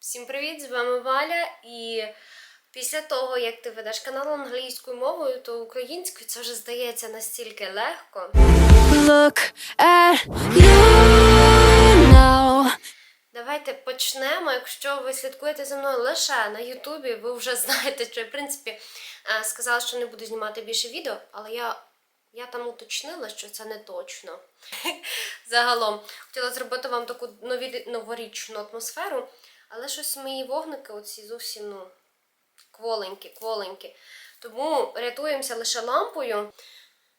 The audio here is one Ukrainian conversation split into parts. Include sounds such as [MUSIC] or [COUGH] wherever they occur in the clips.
Всім привіт! З вами Валя. І після того, як ти ведеш канал англійською мовою, то українською це вже здається настільки легко. Look at you now. Давайте почнемо. Якщо ви слідкуєте за мною лише на Ютубі, ви вже знаєте, що я, в принципі, е, сказала, що не буду знімати більше відео, але я, я там уточнила, що це не точно. [LAUGHS] Загалом, хотіла зробити вам таку нові, новорічну атмосферу, але щось мої вогники оці зовсім ну, кволенькі, кволенькі. Тому рятуємося лише лампою.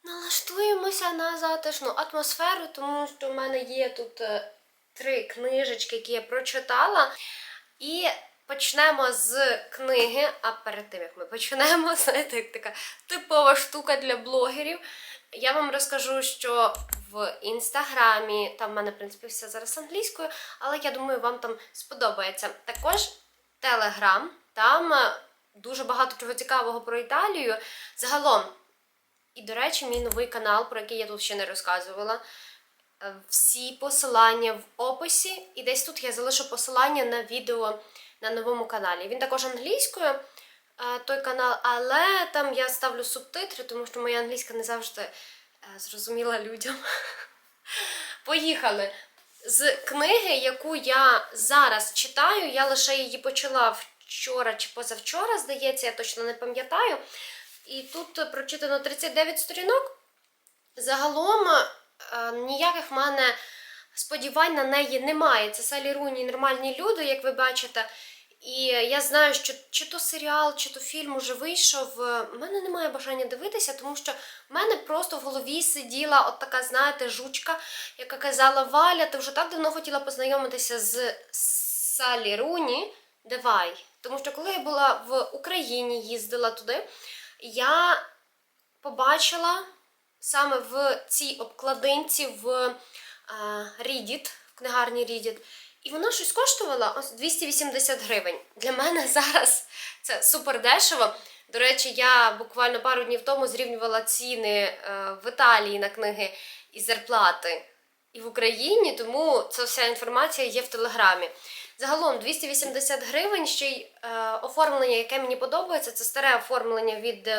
Налаштуємося на затишну атмосферу, тому що в мене є тут е, три книжечки, які я прочитала. І почнемо з книги. А перед тим як ми почнемо, [LAUGHS] знаєте, як така типова штука для блогерів. Я вам розкажу, що в інстаграмі, там в мене, в принципі, все зараз англійською, але я думаю, вам там сподобається. Також Телеграм, там е, дуже багато чого цікавого про Італію. Загалом, і, до речі, мій новий канал, про який я тут ще не розказувала. Е, Всі посилання в описі, і десь тут я залишу посилання на відео на новому каналі. Він також англійською, е, той канал, але там я ставлю субтитри, тому що моя англійська не завжди зрозуміла людям. Поїхали. З книги, яку я зараз читаю, я лише її почала вчора чи позавчора, здається, я точно не пам'ятаю. І тут прочитано 39 сторінок. Загалом е, ніяких в мене сподівань на неї немає. Це Салі Руні нормальні люди, як ви бачите. І я знаю, що чи то серіал, чи то фільм уже вийшов. в мене немає бажання дивитися, тому що в мене просто в голові сиділа от така, знаєте, жучка, яка казала: Валя, ти вже так давно хотіла познайомитися з Салі Руні. Давай. Тому що коли я була в Україні, їздила туди, я побачила саме в цій обкладинці в Reddit, в книгарні Reddit, і вона щось коштувала ось 280 гривень. Для мене [LAUGHS] зараз це супер дешево. До речі, я буквально пару днів тому зрівнювала ціни е, в Італії на книги і зарплати і в Україні, тому ця вся інформація є в Телеграмі. Загалом 280 гривень, ще й е, оформлення, яке мені подобається, це старе оформлення від.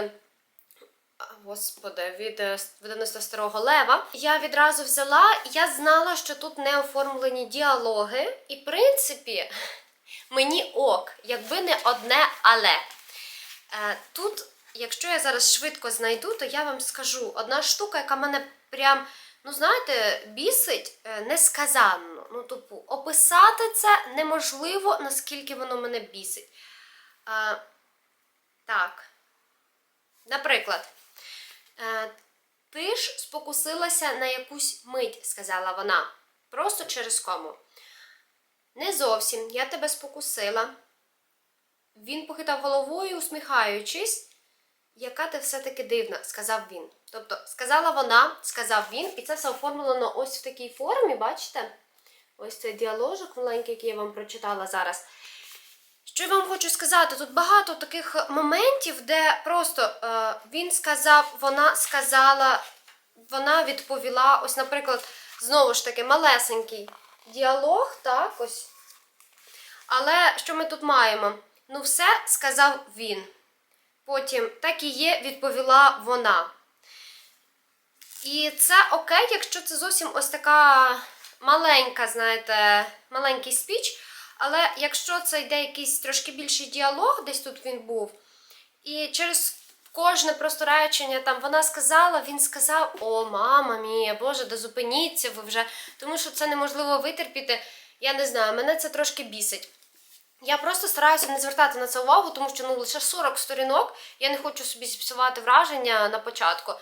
Господи, від е, видавництва старого лева. Я відразу взяла, я знала, що тут не оформлені діалоги, і в принципі [LAUGHS] мені ок, якби не одне але. Е, тут, якщо я зараз швидко знайду, то я вам скажу одна штука, яка мене прям, ну знаєте, бісить е, несказанно. Ну, типу, описати це неможливо, наскільки воно мене бісить. Так. Наприклад, ж спокусилася на якусь мить, сказала вона, просто через кому. Не зовсім, я тебе спокусила. Він похитав головою, усміхаючись. Яка ти все-таки дивна, сказав він. Тобто, сказала вона, сказав він, і це все оформлено ось в такій формі, бачите? Ось цей діаложок маленький, який я вам прочитала зараз. Що я вам хочу сказати? Тут багато таких моментів, де просто е, він сказав, вона сказала, вона відповіла. Ось, наприклад, знову ж таки, малесенький діалог, так, ось. Але що ми тут маємо? Ну, все сказав він. Потім так і є, відповіла вона. І це окей, якщо це зовсім ось така маленька, знаєте, маленький спіч. Але якщо це йде якийсь трошки більший діалог, десь тут він був, і через кожне просто речення там вона сказала, він сказав: О, мама мія, Боже, да зупиніться ви вже, тому що це неможливо витерпіти. Я не знаю, мене це трошки бісить. Я просто стараюся не звертати на це увагу, тому що ну лише 40 сторінок. Я не хочу собі зіпсувати враження на початку.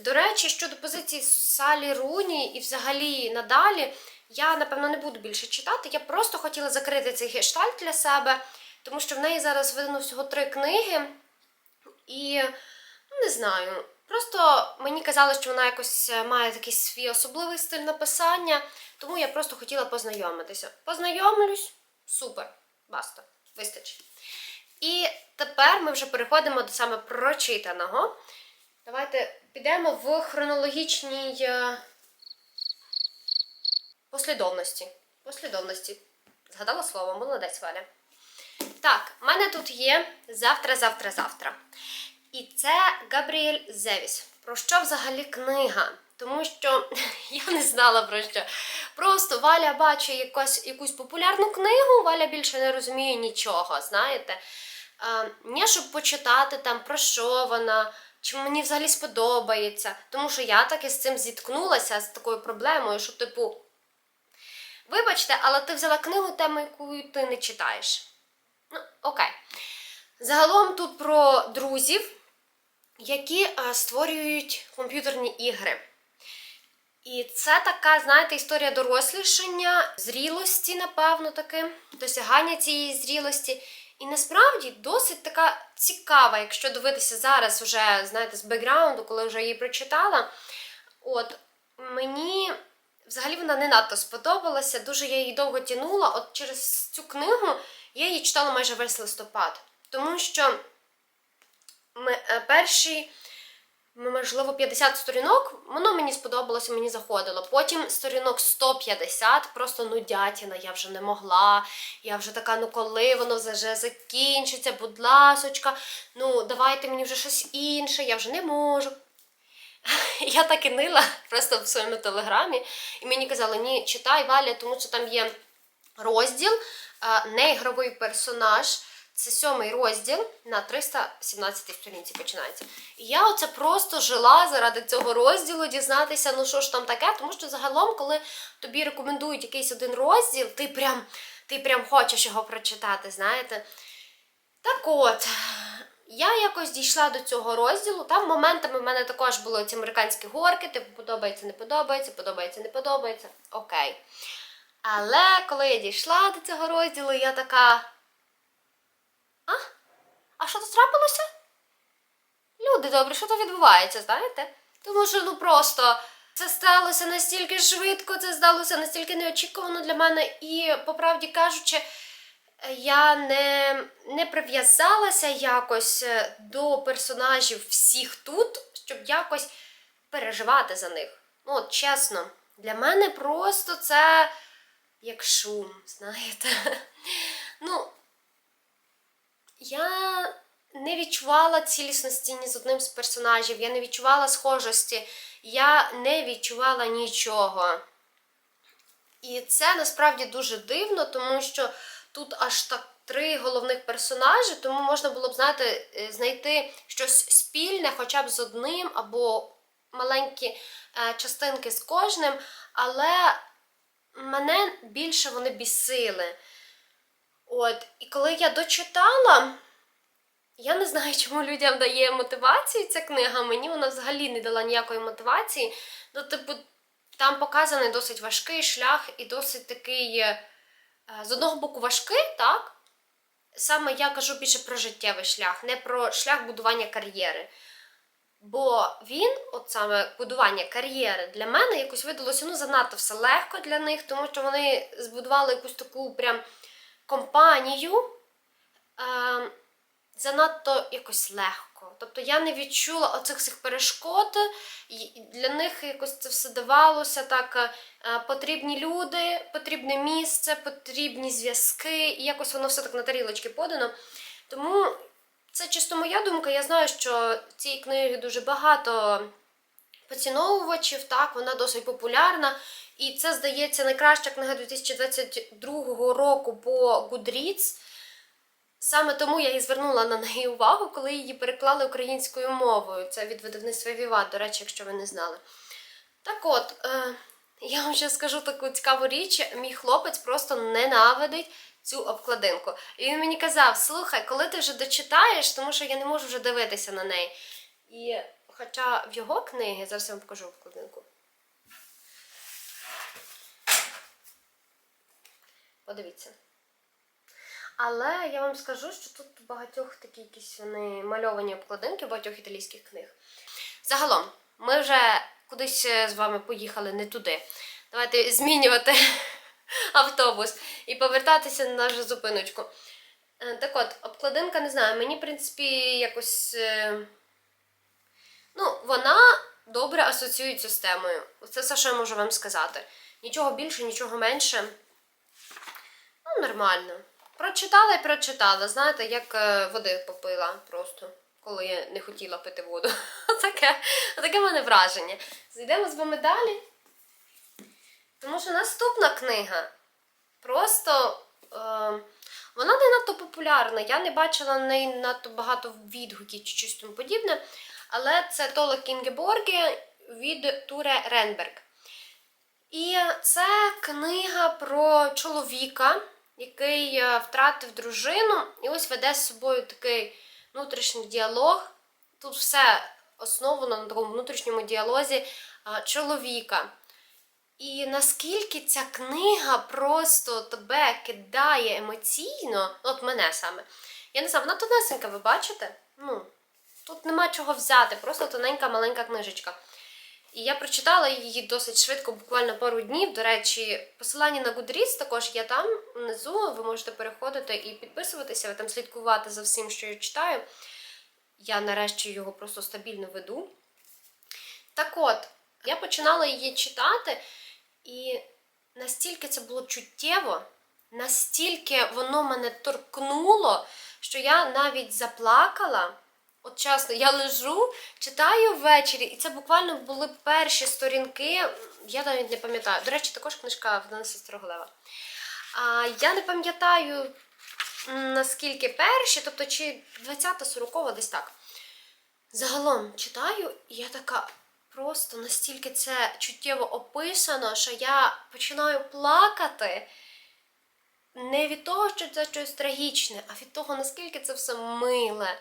До речі, щодо позиції Салі Руні і взагалі надалі, я напевно не буду більше читати. Я просто хотіла закрити цей гештальт для себе, тому що в неї зараз видано всього три книги. І ну, не знаю. Просто мені казали, що вона якось е, має такий свій особливий стиль написання, тому я просто хотіла познайомитися. Познайомлюсь, супер, баста, вистачить. І тепер ми вже переходимо до саме прочитаного. Давайте підемо в хронологічній е, послідовності. Послідовності. Згадала слово, молодець Валя. Так, в мене тут є завтра, завтра, завтра. І це Габріель Зевіс. Про що взагалі книга? Тому що [LAUGHS] я не знала про що. Просто Валя бачить якось, якусь популярну книгу, Валя більше не розуміє нічого, знаєте. Е, не щоб почитати там про що вона, чи мені взагалі сподобається. Тому що я таки з цим зіткнулася з такою проблемою, що, типу, вибачте, але ти взяла книгу, тему, яку ти не читаєш. Ну, окей. Загалом тут про друзів, які е, створюють комп'ютерні ігри. І це така, знаєте, історія дорослішання, зрілості, напевно, таки, досягання цієї зрілості. І насправді досить така цікава, якщо дивитися зараз, вже, знаєте, з бекграунду, коли вже її прочитала. От мені взагалі вона не надто сподобалася, дуже я її довго тянула. От через цю книгу я її читала майже весь листопад. Тому що ми, е, перші, можливо, 50 сторінок, воно мені сподобалося, мені заходило. Потім сторінок 150, просто нудятіна, я вже не могла. Я вже така, ну коли воно вже закінчиться, будь ласочка, ну давайте мені вже щось інше, я вже не можу. [LAUGHS] Я так і нила просто в своєму телеграмі, і мені казали, ні, читай Валя, тому що там є розділ, неігровий персонаж. Це сьомий розділ на 317 сторінці починається. І я оце просто жила заради цього розділу, дізнатися, ну що ж там таке, тому що загалом, коли тобі рекомендують якийсь один розділ, ти прям, ти прям хочеш його прочитати, знаєте. Так от, я якось дійшла до цього розділу. Там моментами в мене також були ці американські горки, типу подобається, не подобається, подобається, не подобається. Окей. Але коли я дійшла до цього розділу, я така. А? А що тут трапилося? Люди добрі, що тут відбувається, знаєте? Тому що ну просто це сталося настільки швидко, це здалося настільки неочікувано для мене, і, по правді кажучи, я не, не прив'язалася якось е, до персонажів всіх тут, щоб якось переживати за них. Ну, от чесно, для мене просто це як шум, знаєте. [LAUGHS] Ну, я не відчувала цілісності ні з одним з персонажів, я не відчувала схожості, я не відчувала нічого. І це насправді дуже дивно, тому що тут аж так три головних персонажі, тому можна було б знаєте, е, знайти щось спільне, хоча б з одним, або маленькі е, частинки з кожним, але мене більше вони бісили. От, і коли я дочитала, я не знаю, [LAUGHS] чому людям дає мотивацію ця книга. Мені вона взагалі не дала ніякої мотивації. Ну, типу, там показаний досить важкий шлях і досить такий, е, з одного боку, важкий, так? Саме я кажу більше про життєвий шлях, не про шлях будування кар'єри. Бо він, от саме будування кар'єри, для мене якось видалося ну, занадто все легко для них, тому що вони збудували якусь таку прям компанію е, занадто якось легко. Тобто я не відчула оцих всіх перешкод, і для них якось це все давалося так. е, Потрібні люди, потрібне місце, потрібні зв'язки, і якось воно все так на тарілочки подано. Тому це чисто моя думка. Я знаю, що в цій книги дуже багато поціновувачів, так, вона досить популярна. І це, здається, найкраща книга 2022 року по Goodreads. Саме тому я і звернула на неї увагу, коли її переклали українською мовою. Це від видавництва Віват, до речі, якщо ви не знали. Так от, е, я вам ще скажу таку цікаву річ. Мій хлопець просто ненавидить цю обкладинку. І він мені казав: слухай, коли ти вже дочитаєш, тому що я не можу вже дивитися на неї. І хоча в його книги, зараз я вам покажу обкладинку. Подивіться. Але я вам скажу, що тут багатьох такі якісь вони мальовані обкладинки багатьох італійських книг. Загалом, ми вже кудись е, з вами поїхали не туди. Давайте змінювати [LAUGHS] автобус і повертатися на нашу зупиночку. Е, Так от, обкладинка, не знаю, мені, в принципі, якось. е, Ну, вона добре асоціюється з темою. Це все, що я можу вам сказати. Нічого більше, нічого менше. Ну, нормально. Прочитала і прочитала. Знаєте, як води попила просто, коли я не хотіла пити воду. [LAUGHS] Таке, таке в мене враження. Зайдемо з вами далі. Тому що наступна книга просто. Е, вона не надто популярна. Я не бачила на неї надто багато відгуків чи щось тому подібне. Але це Тола Кінгеборге від Туре Ренберг. І це книга про чоловіка, який е, втратив дружину, і ось веде з собою такий внутрішній діалог. Тут все основано на такому внутрішньому діалозі чоловіка. І наскільки ця книга просто тебе кидає емоційно, от мене саме. Я не знаю, вона тонесенька, ви бачите? Ну, тут нема чого взяти, просто тоненька маленька книжечка. І я прочитала її досить швидко, буквально пару днів. До речі, посилання на Goodreads також є там внизу. Ви можете переходити і підписуватися, ви там слідкувати за всім, що я читаю. Я нарешті його просто стабільно веду. Так от, я починала її читати, і настільки це було чуттєво, настільки воно мене торкнуло, що я навіть заплакала. От чесно, я лежу, читаю ввечері, і це буквально були перші сторінки. Я навіть не пам'ятаю. До речі, також книжка в Дениса Строглева. А, я не пам'ятаю наскільки перші, тобто чи 20-40, десь так. Загалом читаю, і я така просто настільки це чуттєво описано, що я починаю плакати не від того, що це щось трагічне, а від того, наскільки це все миле.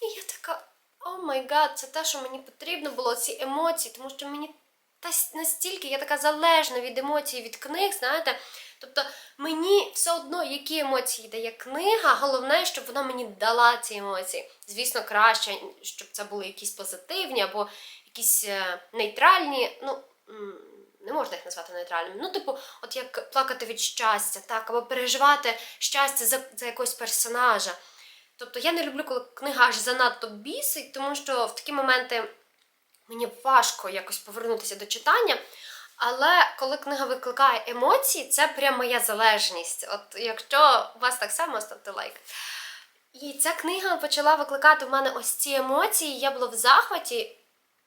І я така, о май гад, це те, що мені потрібно було, ці емоції, тому що мені та настільки я така залежна від емоцій, від книг, знаєте. Тобто мені все одно, які емоції дає книга, головне, щоб вона мені дала ці емоції. Звісно, краще, щоб це були якісь позитивні або якісь е, нейтральні. Ну, не можна їх назвати нейтральними. Ну, типу, от як плакати від щастя, так, або переживати щастя за, за якогось персонажа. Тобто я не люблю, коли книга аж занадто бісить, тому що в такі моменти мені важко якось повернутися до читання. Але коли книга викликає емоції, це прям моя залежність. От якщо у вас так само, ставте лайк. І ця книга почала викликати в мене ось ці емоції. Я була в захваті,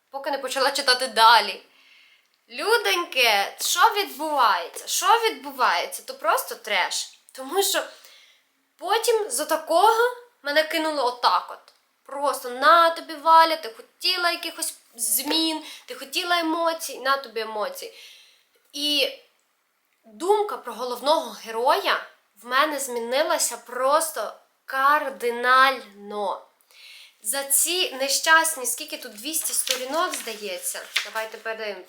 поки не почала читати далі. Люденьке, що відбувається? Що відбувається? То просто треш. Тому що потім за такого мене кинуло отак от. Просто на тобі Валя, ти хотіла якихось змін, ти хотіла емоцій, на тобі емоцій. І думка про головного героя в мене змінилася просто кардинально. За ці нещасні, скільки тут 200 сторінок, здається. Давайте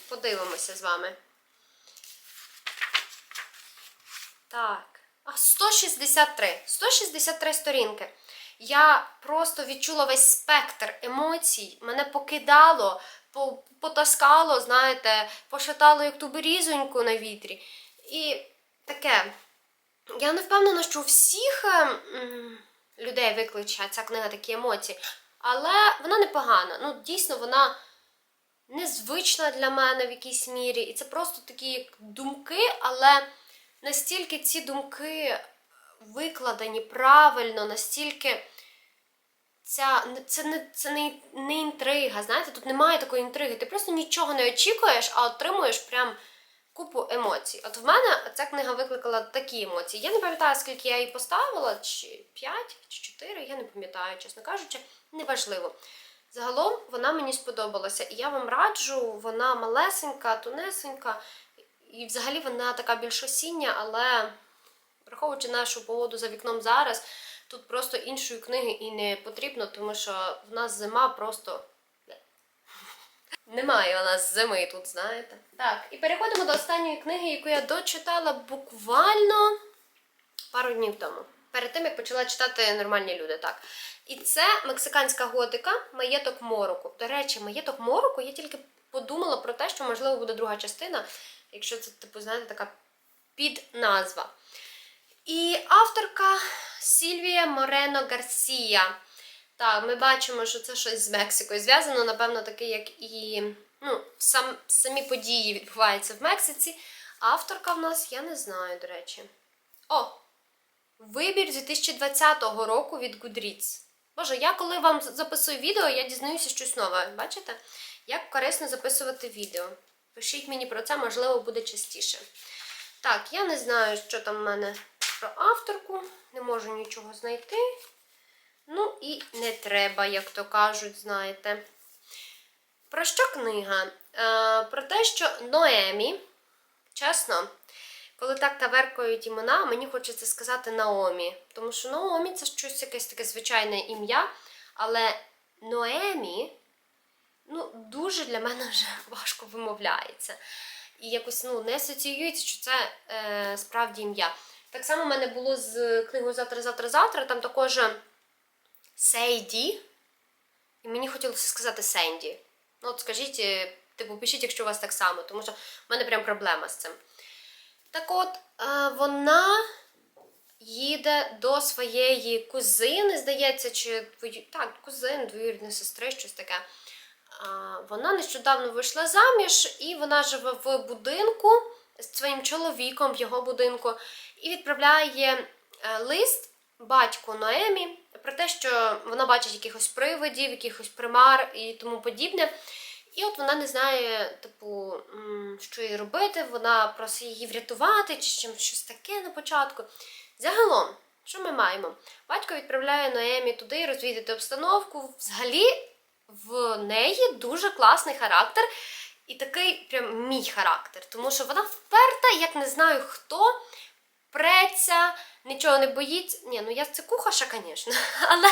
подивимося з вами. Так. А 163. 163 сторінки. Я просто відчула весь спектр емоцій. Мене покидало, потаскало, знаєте, пошатало як ту берізоньку на вітрі. І таке. Я не впевнена, що у всіх е, людей викличе ця книга такі емоції. Але вона непогана. Ну, дійсно, вона незвична для мене в якійсь мірі. І це просто такі думки, але настільки ці думки викладені правильно, настільки ця, це, не, це не, не інтрига. Знаєте, тут немає такої інтриги. Ти просто нічого не очікуєш, а отримуєш прям купу емоцій. От в мене ця книга викликала такі емоції. Я не пам'ятаю, скільки я її поставила, чи 5, чи 4, я не пам'ятаю, чесно кажучи, неважливо. Загалом вона мені сподобалася, і я вам раджу, вона малесенька, тонесенька, і взагалі вона така більш осіння, але враховуючи нашу погоду за вікном зараз, тут просто іншої книги і не потрібно, тому що в нас зима просто. Немає у нас зими тут, знаєте. Так, і переходимо до останньої книги, яку я дочитала буквально пару днів тому. Перед тим, як почала читати нормальні люди, так. І це мексиканська готика Маєток Мороку. До речі, Маєток Мороку я тільки подумала про те, що можливо буде друга частина, якщо це, типу, знаєте, така підназва. І авторка Сільвія Морено Гарсія. Так, ми бачимо, що це щось з Мексикою зв'язано, напевно, таке, як і ну, сам, самі події відбуваються в Мексиці. Авторка в нас, я не знаю, до речі. О! вибір 2020 року від Goodreads. Боже, я коли вам записую відео, я дізнаюся щось нове. Бачите? Як корисно записувати відео. Пишіть мені про це, можливо, буде частіше. Так, я не знаю, що там в мене про авторку. Не можу нічого знайти. Ну і не треба, як то кажуть, знаєте. Про що книга? Е, про те, що Ноемі, чесно, коли так таверкають імена, мені хочеться сказати Наомі. Тому що Наомі це щось якесь таке звичайне ім'я, але Ноемі ну, дуже для мене вже важко вимовляється. І якось ну, не асоціюється, що це е, справді ім'я. Так само в мене було з книгою Завтра, завтра, завтра. Там також Сейді. І мені хотілося сказати Сенді. Ну, от скажіть, е, типу, пишіть, якщо у вас так само, тому що в мене прям проблема з цим. Так от, е, вона їде до своєї кузини, здається, чи так, кузин, двоюрідної сестри, щось таке. Вона нещодавно вийшла заміж, і вона живе в будинку з своїм чоловіком в його будинку, і відправляє е, лист батьку Ноемі про те, що вона бачить якихось привидів, якихось примар і тому подібне. І от вона не знає, типу, що їй робити, вона просить її врятувати чи чим щось таке на початку. Загалом, що ми маємо? Батько відправляє Ноемі туди розвідати обстановку. Взагалі, в неї дуже класний характер і такий прям мій характер, тому що вона вперта, як не знаю хто, преться, нічого не боїться. Ні, ну я це кухаша, звісно. [LAUGHS] Але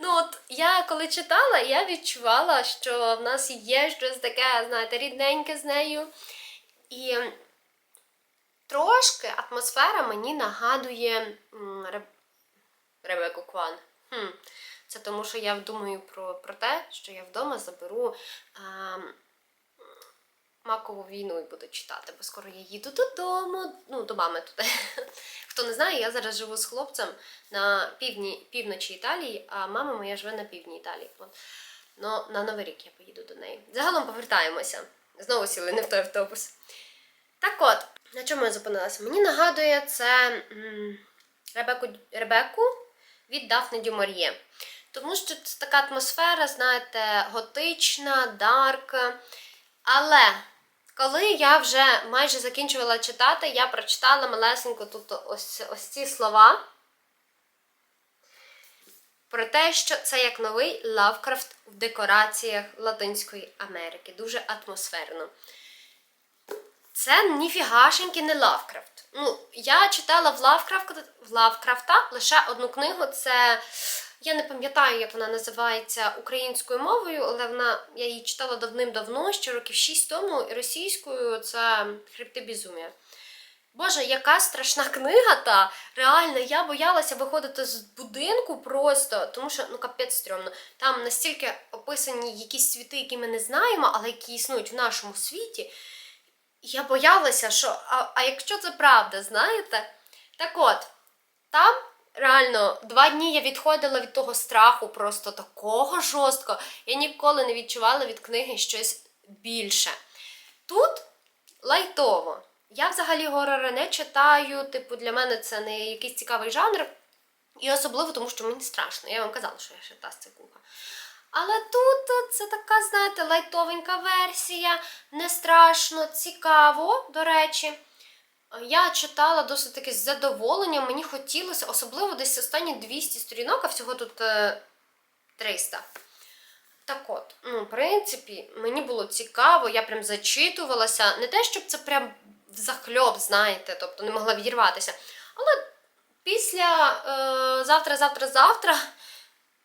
ну от я коли читала, я відчувала, що в нас є щось таке, знаєте, рідненьке з нею. І трошки атмосфера мені нагадує м, Ре- Ребеку Кван. Хм. Це тому, що я думаю про, про те, що я вдома заберу а, макову війну і буду читати, бо скоро я їду додому, ну, до мами туди. [LAUGHS] Хто не знає, я зараз живу з хлопцем на півдні, півночі Італії, а мама моя живе на півдні Італії. Ну, на Новий рік я поїду до неї. Загалом повертаємося. Знову сіли не в той автобус. Так от, на чому я зупинилася? Мені нагадує це м, Ребеку, Ребеку від Дафни Дюмар'є. Тому що це така атмосфера, знаєте, готична, дарк. Але коли я вже майже закінчувала читати, я прочитала малесенько тут ось, ось ці слова про те, що це як новий Лавкрафт в декораціях Латинської Америки. Дуже атмосферно. Це ніфігашеньки не Лавкрафт. Ну, я читала в Лавкрафта, в Лавкрафта лише одну книгу. Це я не пам'ятаю, як вона називається українською мовою, але вона я її читала давним-давно, ще років 6 тому, і російською це Хребти Безумія. Боже, яка страшна книга та реально я боялася виходити з будинку просто, тому що ну капець стрьомно. Там настільки описані якісь світи, які ми не знаємо, але які існують в нашому світі. Я боялася, що а, а якщо це правда, знаєте? Так от, там реально два дні я відходила від того страху, просто такого жорстко. Я ніколи не відчувала від книги щось більше. Тут лайтово. Я взагалі горори не читаю, типу, для мене це не якийсь цікавий жанр. І особливо тому, що мені страшно. Я вам казала, що я ще та куха. Але тут це така, знаєте, лайтовенька версія, не страшно, цікаво, до речі. Е, Я читала досить таки з задоволенням, мені хотілося, особливо десь останні 200 сторінок, а всього тут е, 300. Так от, ну, в принципі, мені було цікаво, я прям зачитувалася. Не те, щоб це прям взахльоб, знаєте, тобто не могла відірватися. Але після е, завтра, завтра, завтра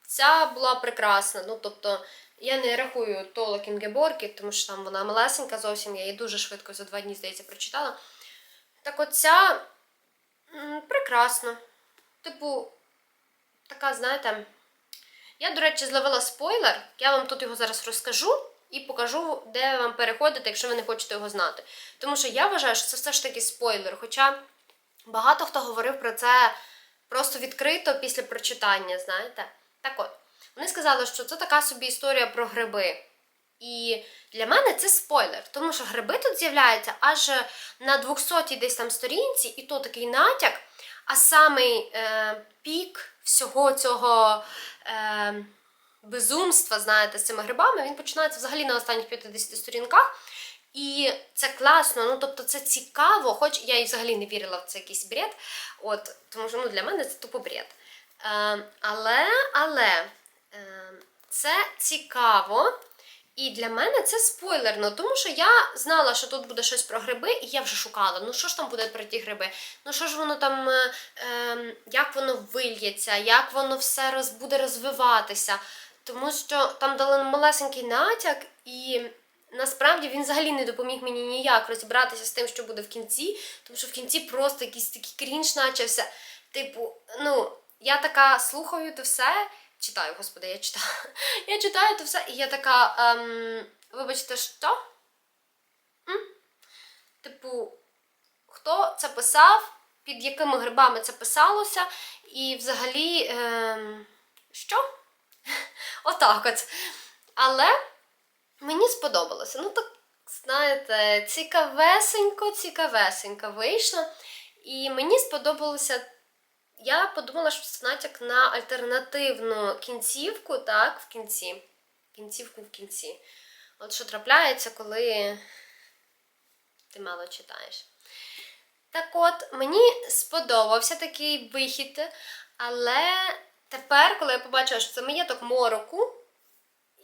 ця була прекрасна. Ну, тобто, я не рахую Тола Кінгеборки, тому що там вона малесенька зовсім, я її дуже швидко за два дні, здається, прочитала. Так от ця прекрасна. Типу, така, знаєте. Я, до речі, зловила спойлер. Я вам тут його зараз розкажу і покажу, де вам переходити, якщо ви не хочете його знати. Тому що я вважаю, що це все ж таки спойлер. Хоча багато хто говорив про це просто відкрито після прочитання, знаєте. Так от, вони сказали, що це така собі історія про гриби. І для мене це спойлер, тому що гриби тут з'являються аж на 200 десь там сторінці, і то такий натяк. А самий е, пік всього цього е, безумства, знаєте, з цими грибами, він починається взагалі на останніх 50 сторінках. І це класно, ну тобто це цікаво, хоч я і взагалі не вірила в це якийсь бред. От, тому що ну, для мене це тупо бред. Е, але, але е, це цікаво. І для мене це спойлерно, тому що я знала, що тут буде щось про гриби, і я вже шукала. Ну що ж там буде про ті гриби? Ну що ж воно там, е, е, як воно вильється, як воно все роз, буде розвиватися. Тому що там дали малесенький натяк, і насправді він взагалі не допоміг мені ніяк розібратися з тим, що буде в кінці, тому що в кінці просто якийсь такий крінж начався. Типу, ну, я така слухаю то все. Читаю, господи, я читаю. [LAUGHS] Я читаю то все, і я така. Ем, вибачте, що? М? Типу, хто це писав, під якими грибами це писалося, і взагалі. Ем, що? [LAUGHS] Отак от. Але мені сподобалося. Ну, так, знаєте, цікавесенько, цікавесенько вийшло. І мені сподобалося я подумала, що це натяк на альтернативну кінцівку, так, в кінці. Кінцівку в кінці. От що трапляється, коли ти мало читаєш. Так от, мені сподобався такий вихід, але тепер, коли я побачила, що це маєток мороку,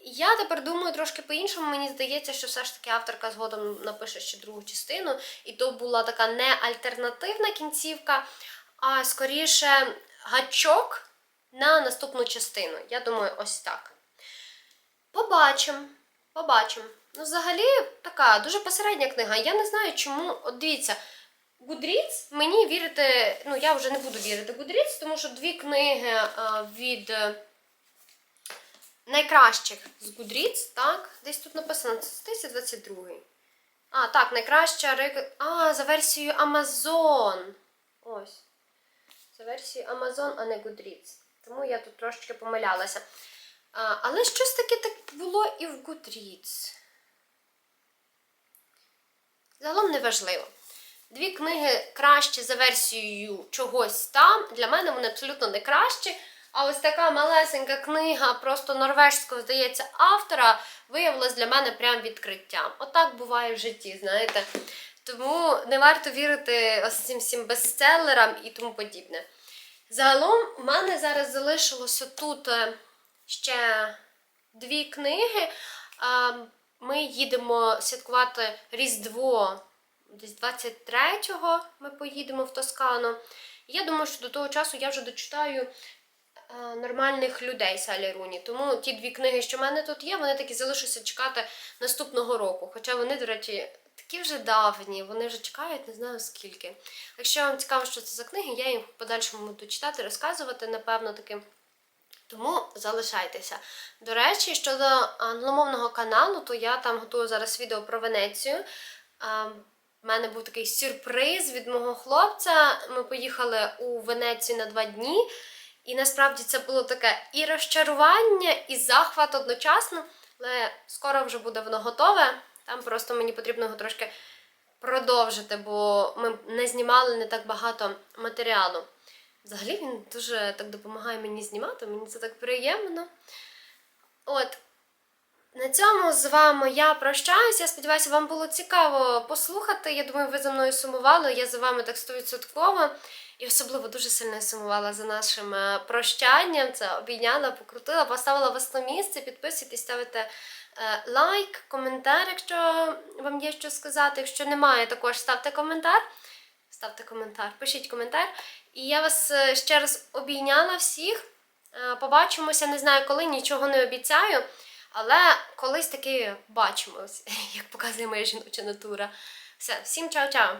я тепер думаю трошки по-іншому. Мені здається, що все ж таки авторка згодом напише ще другу частину, і то була така не альтернативна кінцівка, а скоріше гачок на наступну частину. Я думаю, ось так. Побачимо. Побачимо. Ну, взагалі, така дуже посередня книга. Я не знаю, чому. От дивіться, Гудріц, мені вірити, ну я вже не буду вірити Гудріц, тому що дві книги а, від е, найкращих з Гудріц, так, десь тут написано, це 1022. А, так, найкраща. А, за версією Amazon. Ось. За версією Amazon, а не Goodreads. Тому я тут трошечки помилялася. А, але щось таке так було і в Goodreads. Загалом неважливо. Дві книги кращі за версією чогось там. Для мене вони абсолютно не кращі. А ось така малесенька книга, просто норвежського, здається, автора, виявилась для мене прям відкриттям. Отак буває в житті, знаєте. Тому не варто вірити ось цим всім бестселерам і тому подібне. Загалом, в мене зараз залишилося тут е, ще дві книги. Ми їдемо святкувати Різдво десь 23-го ми поїдемо в Тоскану. Я думаю, що до того часу я вже дочитаю е, нормальних людей Салі Руні. Тому ті дві книги, що в мене тут є, вони таки залишаться чекати наступного року. Хоча вони, до речі, такі вже давні, вони вже чекають не знаю скільки. Якщо вам цікаво, що це за книги, я їх в подальшому буду читати, розказувати, напевно, таки. Тому залишайтеся. До речі, щодо англомовного каналу, то я там готую зараз відео про Венецію. В мене був такий сюрприз від мого хлопця. Ми поїхали у Венецію на два дні. І насправді це було таке і розчарування, і захват одночасно. Але скоро вже буде воно готове. Там просто мені потрібно його трошки продовжити, бо ми не знімали не так багато матеріалу. Взагалі він дуже так допомагає мені знімати, мені це так приємно. От. На цьому з вами я прощаюсь. Я сподіваюся, вам було цікаво послухати. Я думаю, ви за мною сумували. Я за вами так стовідсотково. І особливо дуже сильно сумувала за нашим е, прощанням. Це обійняла, покрутила, поставила вас на місце. Підписуйтесь, ставите лайк, коментар, якщо вам є що сказати. Якщо немає, також ставте коментар. Ставте коментар, пишіть коментар. І я вас е, ще раз обійняла всіх. Е, Побачимося, не знаю коли, нічого не обіцяю. Але колись таки бачимось, [LAUGHS] як показує моя жіноча натура. Все, всім чао-чао!